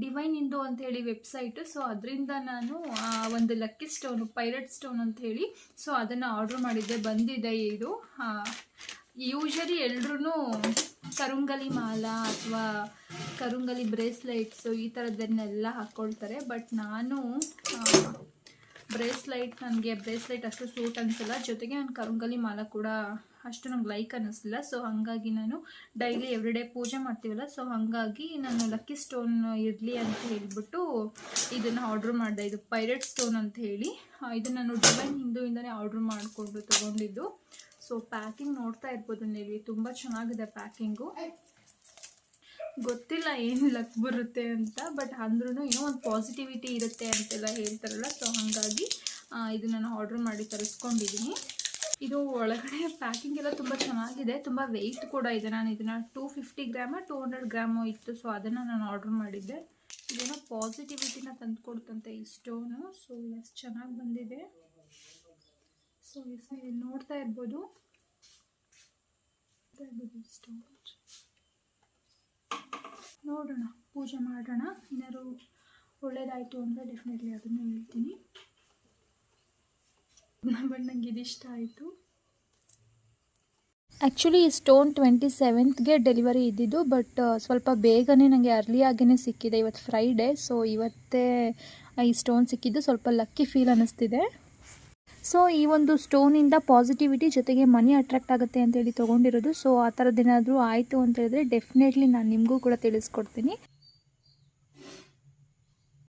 Divine ಇಂದು ಅಂತ ಹೇಳಿ website so ಅದರಿಂದ ನಾನು ಒಂದು ಲಕ್ಕಿ ಸ್ಟೋನು ಪೈರಟ್ ಸ್ಟೋನ್ ಅಂತ ಹೇಳಿ ಸೊ ಅದನ್ನು ಆರ್ಡ್ರ್ ಮಾಡಿದ್ದೆ, ಬಂದಿದೆ ಇದು. ಯೂಶಲಿ ಎಲ್ರೂ ಕರುಂಗಲಿ ಮಾಲ ಅಥವಾ ಕರುಂಗಲಿ ಬ್ರೇಸ್ಲೈಟ್ಸು ಈ ಥರದ್ದನ್ನೆಲ್ಲ ಹಾಕ್ಕೊಳ್ತಾರೆ ಬಟ್ ನಾನು ಬ್ರೇಸ್ಲೈಟ್ ನನಗೆ ಬ್ರೇಸ್ಲೈಟ್ ಅಷ್ಟು ಸೂಟ್ ಅನಿಸಲ್ಲ. ಜೊತೆಗೆ ನಾನು ಕರುಂಗಲಿ ಮಾಲ ಕೂಡ ಅಷ್ಟು ನಂಗೆ ಲೈಕ್ ಅನ್ನಿಸ್ಲಿಲ್ಲ ಸೊ ಹಾಗಾಗಿ ನಾನು ಡೈಲಿ ಎವ್ರಿಡೇ ಪೂಜೆ ಮಾಡ್ತೀವಲ್ಲ ಸೊ ಹಾಗಾಗಿ ನಾನು ಲಕ್ಕಿ ಸ್ಟೋನ್ ಇರಲಿ ಅಂತ ಹೇಳಿಬಿಟ್ಟು ಇದನ್ನು ಆರ್ಡ್ರ್ ಮಾಡಿದೆ. ಇದು ಪೈರೇಟ್ ಸ್ಟೋನ್ ಅಂತ ಹೇಳಿ. ಇದನ್ನು ಇದು ನಾನು ಡಿವೈನ್ ಹಿಂದೂಯಿಂದನೇ ಆರ್ಡ್ರ್ ಮಾಡಿಕೊಂಡು ತೊಗೊಂಡಿದ್ದು. ಸೊ ಪ್ಯಾಕಿಂಗ್ ನೋಡ್ತಾ ಇರ್ಬೋದು ನೀವು. ತುಂಬ ಚೆನ್ನಾಗಿದೆ ಪ್ಯಾಕಿಂಗು ಗೊತ್ತಿಲ್ಲ ಏನು ಲಕ್ ಬರುತ್ತೆ ಅಂತ ಬಟ್ ಅಂದ್ರೂ ಏನೋ ಒಂದು ಪಾಸಿಟಿವಿಟಿ ಇರುತ್ತೆ ಅಂತೆಲ್ಲ ಹೇಳ್ತಾರಲ್ಲ ಸೊ ಹಾಗಾಗಿ ಇದು ನಾನು ಆರ್ಡ್ರ್ ಮಾಡಿ ತರಿಸ್ಕೊಂಡಿದ್ದೀನಿ ಇದು ಒಳಗಡೆ ಪ್ಯಾಕಿಂಗ್ ಎಲ್ಲ ತುಂಬ ಚೆನ್ನಾಗಿದೆ, ತುಂಬ ವೆಯ್ಟ್ ಕೂಡ ಇದೆ. ನಾನು ಇದನ್ನು two fifty gram two hundred gram ಇತ್ತು ಸೊ ಅದನ್ನು ನಾನು ಆರ್ಡ್ರ್ ಮಾಡಿದ್ದೆ. ಇದೇನೋ ಪಾಸಿಟಿವಿಟಿನ ತಂದುಕೊಡ್ತಂತೆ ಈ ಸ್ಟೋನು ಸೊ ಎಷ್ಟು ಚೆನ್ನಾಗಿ ಬಂದಿದೆ. ಸೊ ನೋಡ್ತಾ ಇರ್ಬೋದು. ಸ್ಟೋನ್ ನೋಡೋಣ, ಪೂಜೆ ಮಾಡೋಣ. ಏನಾದ್ರು ಒಳ್ಳೇದಾಯಿತು ಅಂದರೆ ಡೆಫಿನೆಟ್ಲಿ ಅದನ್ನು ಹೇಳ್ತೀನಿ. ಬಟ್ ನಂಗೆ ಇದಿಷ್ಟ ಆಯಿತು. ಆ್ಯಕ್ಚುಲಿ ಈ ಸ್ಟೋನ್ ಟ್ವೆಂಟಿ ಸೆವೆಂತ್ಗೆ ಡೆಲಿವರಿ ಇದ್ದಿದ್ದು ಬಟ್ ಸ್ವಲ್ಪ ಬೇಗನೆ ನನಗೆ ಅರ್ಲಿಯಾಗೇ ಸಿಕ್ಕಿದೆ ಇವತ್ತು ಫ್ರೈಡೇ ಸೊ ಇವತ್ತೇ ಈ ಸ್ಟೋನ್ ಸಿಕ್ಕಿದ್ದು ಸ್ವಲ್ಪ ಲಕ್ಕಿ ಫೀಲ್ ಅನ್ನಿಸ್ತಿದೆ ಸೊ ಈ ಒಂದು ಸ್ಟೋನಿಂದ ಪಾಸಿಟಿವಿಟಿ ಜೊತೆಗೆ ಮನಿ ಅಟ್ರಾಕ್ಟ್ ಆಗುತ್ತೆ ಅಂತೇಳಿ ತೊಗೊಂಡಿರೋದು. ಸೊ ಆ ಥರದ್ದೇನಾದರೂ ಆಯಿತು ಅಂತ ಹೇಳಿದ್ರೆ ಡೆಫಿನೆಟ್ಲಿ ನಾನು ನಿಮಗೂ ಕೂಡ ತಿಳಿಸ್ಕೊಡ್ತೀನಿ.